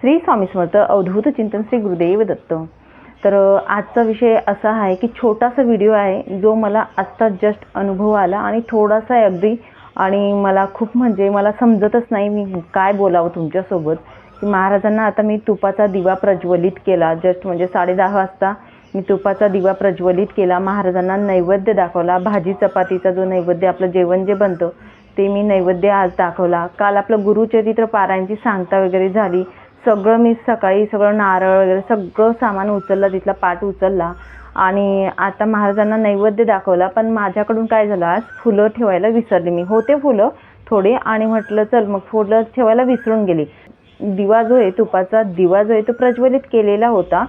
श्री स्वामी समर्थ अवधूत चिंतन श्री गुरुदेव दत्त. तर आजचा विषय असा आहे की छोटासा व्हिडिओ आहे जो मला आत्ता जस्ट अनुभव आला आणि थोडासा आहे अगदी. आणि मला खूप म्हणजे मला समजतच नाही मी काय बोलावं तुमच्यासोबत. की महाराजांना आता मी तुपाचा दिवा प्रज्वलित केला जस्ट म्हणजे साडेदहा वाजता मी तुपाचा दिवा प्रज्वलित केला महाराजांना नैवेद्य दाखवला भाजी चपातीचा जो नैवेद्य आपलं जेवण जे बनतं ते मी नैवेद्य आज दाखवला. काल आपलं गुरुचरित्र पारायणची सांगता वगैरे झाली. सगळं मी सकाळी सगळं नारळ वगैरे सगळं सामान उचललं तिथला पाठ उचलला. आणि आता महाराजांना नैवेद्य दाखवला पण माझ्याकडून काय झालं आज फुलं ठेवायला विसरले मी. होते फुलं थोडे आणि म्हटलं चल मग फुलं ठेवायला विसरून गेली. दिवा जो आहे तुपाचा दिवा जो आहे तो प्रज्वलित केलेला होता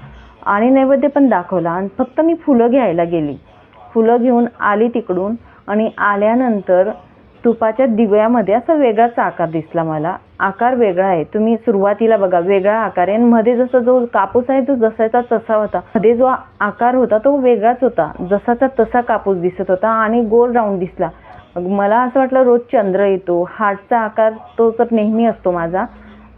आणि नैवेद्य पण दाखवला. आणि फक्त मी फुलं घ्यायला गेली. फुलं घेऊन आली तिकडून आणि आल्यानंतर तुपाच्या दिव्यामध्ये असा वेगळाच आकार दिसला मला. आकार वेगळा आहे. तुम्ही सुरुवातीला बघा वेगळा आकार आहे. आणि मध्ये जसा जो कापूस आहे तो जसाचा तसा होता. मध्ये जो आकार होता तो वेगळाच होता. जसाचा तसा कापूस दिसत होता आणि गोल राऊंड दिसला. मग मला असं वाटलं रोज चंद्र येतो. हार्टचा आकार तो तर नेहमी असतो माझा.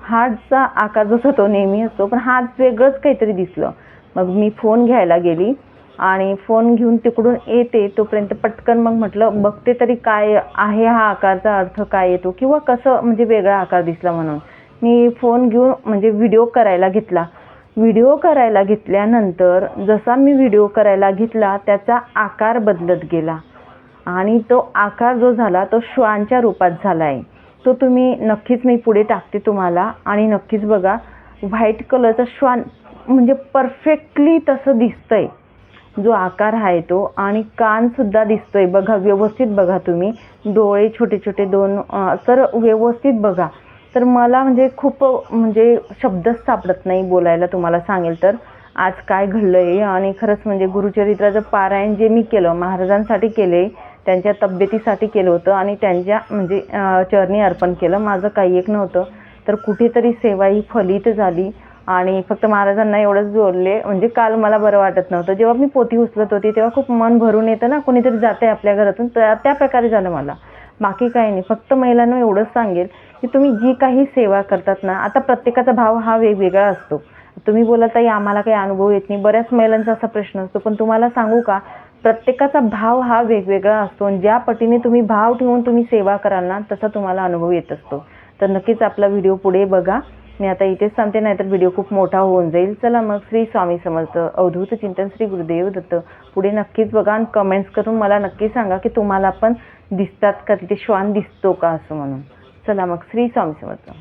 हार्टचा आकार जसा तो नेहमी असतो पण हार्ट वेगळंच काहीतरी दिसलं. मग मी फोन घ्यायला गेली. आणि फोन घेऊन तिकडून येते तोपर्यंत पटकन मग म्हटलं बघते तरी काय आहे हा आकारचा अर्थ काय येतो किंवा कसं म्हणजे वेगळा आकार दिसला म्हणून. मी फोन घेऊन म्हणजे व्हिडिओ करायला घेतला. व्हिडिओ करायला घेतल्यानंतर जसा मी व्हिडिओ करायला घेतला त्याचा आकार बदलत गेला. आणि तो आकार जो झाला तो श्वानच्या रूपात झाला आहे तो तुम्ही नक्कीच मी पुढे टाकते तुम्हाला. आणि नक्कीच बघा व्हाईट कलरचा श्वान म्हणजे परफेक्टली तसं दिसतं आहे जो आकार आहे तो आणि कानसुद्धा दिसतोय. बघा व्यवस्थित बघा तुम्ही. डोळे छोटे छोटे दोन तर व्यवस्थित बघा. तर मला म्हणजे खूप म्हणजे शब्दच सापडत नाही बोलायला तुम्हाला सांगेल तर. आज काय घडलं आहे आणि खरंच म्हणजे गुरुचरित्राचं पारायण जे मी केलं महाराजांसाठी केले त्यांच्या तब्येतीसाठी केलं होतं आणि त्यांच्या म्हणजे चरणी अर्पण केलं. माझं काही एक नव्हतं. तर कुठेतरी सेवा ही फलित झाली. आणि फक्त महाराजांना एवढंच जोडले. म्हणजे काल मला बरं वाटत नव्हतं. जेव्हा मी पोती उचलत होती तेव्हा खूप मन भरून येतं ना कोणीतरी जाते आपल्या घरातून. त्या त्या प्रकारे झालं मला. बाकी काही नाही. फक्त महिलांना एवढंच सांगेल की तुम्ही जी काही सेवा करतात ना आता प्रत्येकाचा भाव हा वेगवेगळा असतो. तुम्ही बोलत आहे आम्हाला काही अनुभव येत नाही. बऱ्याच महिलांचा असा प्रश्न असतो. पण तुम्हाला सांगू का प्रत्येकाचा भाव हा वेगवेगळा असतो. आणि ज्या पटीने तुम्ही भाव ठेवून तुम्ही सेवा कराल ना तसा तुम्हाला अनुभव येत असतो. तर नक्कीच आपला व्हिडिओ पुढे बघा. मी आता इथेच सांगते नाही तर व्हिडिओ खूप मोठा होऊन जाईल. चला मग श्री स्वामी समर्थ अवधूत चिंतन श्री गुरुदेव दत्त. पुढे नक्कीच बघा आणि कमेंट्स करून मला नक्की सांगा की तुम्हाला पण दिसतात का तिथे श्वान दिसतो का असं म्हणून. चला मग श्री स्वामी समर्थ.